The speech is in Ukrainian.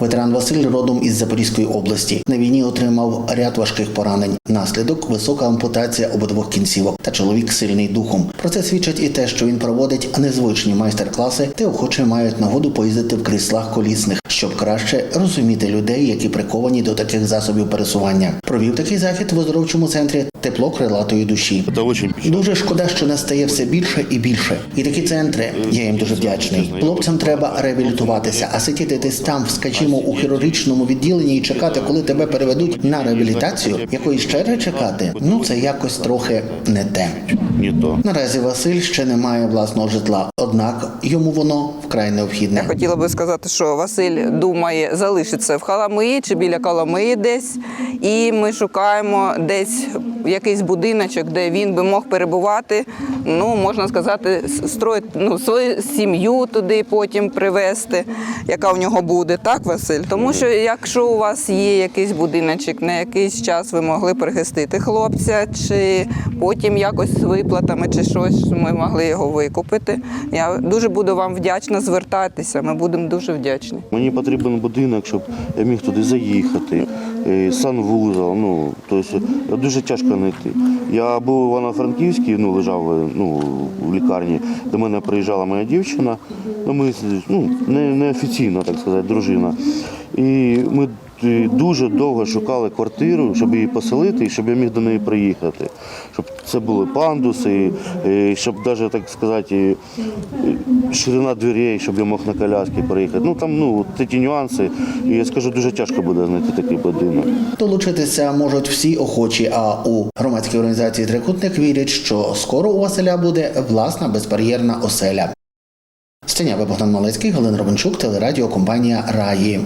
Ветеран Василь родом із Запорізької області. На війні отримав ряд важких поранень. Наслідок висока ампутація обидвох кінцівок. Та чоловік сильний духом. Про це свідчить і те, що він проводить незвичні майстер-класи, де охочі мають нагоду поїздити в кріслах колісних, щоб краще розуміти людей, які приковані до таких засобів пересування. Провів такий захід в оздоровчому центрі тепло крилатої душі. Дуже шкода, що настає все більше і більше. І такі центри, я їм дуже вдячний. Хлопцям треба реабілітуватися, а сидіти десь там, скажімо, у хірургічному відділенні і чекати, коли тебе переведуть на реабілітацію, якої ще раз чекати. Ну це якось трохи не те. Не то. Наразі Василь ще не має власного житла, однак йому воно вкрай необхідне. Я Хотіла би сказати, що Василь думає залишитися в Халамиї чи біля Каламиї десь, і ми шукаємо десь якийсь будиночок, де він би мог перебувати. Ну можна сказати, строїти ну, свою сім'ю туди потім привезти, яка в нього буде, так, Василь? Тому що якщо у вас є якийсь будиночок, на якийсь час ви могли прихистити хлопця, чи потім якось з виплатами, чи щось ми могли його викупити. Я дуже буду вам вдячна звертатися. Ми будемо дуже вдячні. Мені потрібен будинок, щоб я міг туди заїхати. е, Санвузол, ну тобто дуже тяжко знайти. Я був в Івано-Франківській, ну лежав е, ну, в лікарні. До мене приїжджала моя дівчина. Ну, ми ну, не, неофіційно, так сказати, дружина. І ми е, дуже довго шукали квартиру, щоб її поселити і щоб я міг до неї приїхати. Щоб це були пандуси, е, щоб навіть так сказати, е, ширина дверей, щоб я мог на коляски приїхати. Ну там ну такі нюанси. І я скажу, дуже тяжко буде знайти такий будинок. Долучитися можуть всі охочі, а у громадській організації Трикутник вірять, що скоро у Василя буде власна безбар'єрна оселя. Стенява Богдан Малецький, Галина Робенчук, телерадіокомпанія Раї.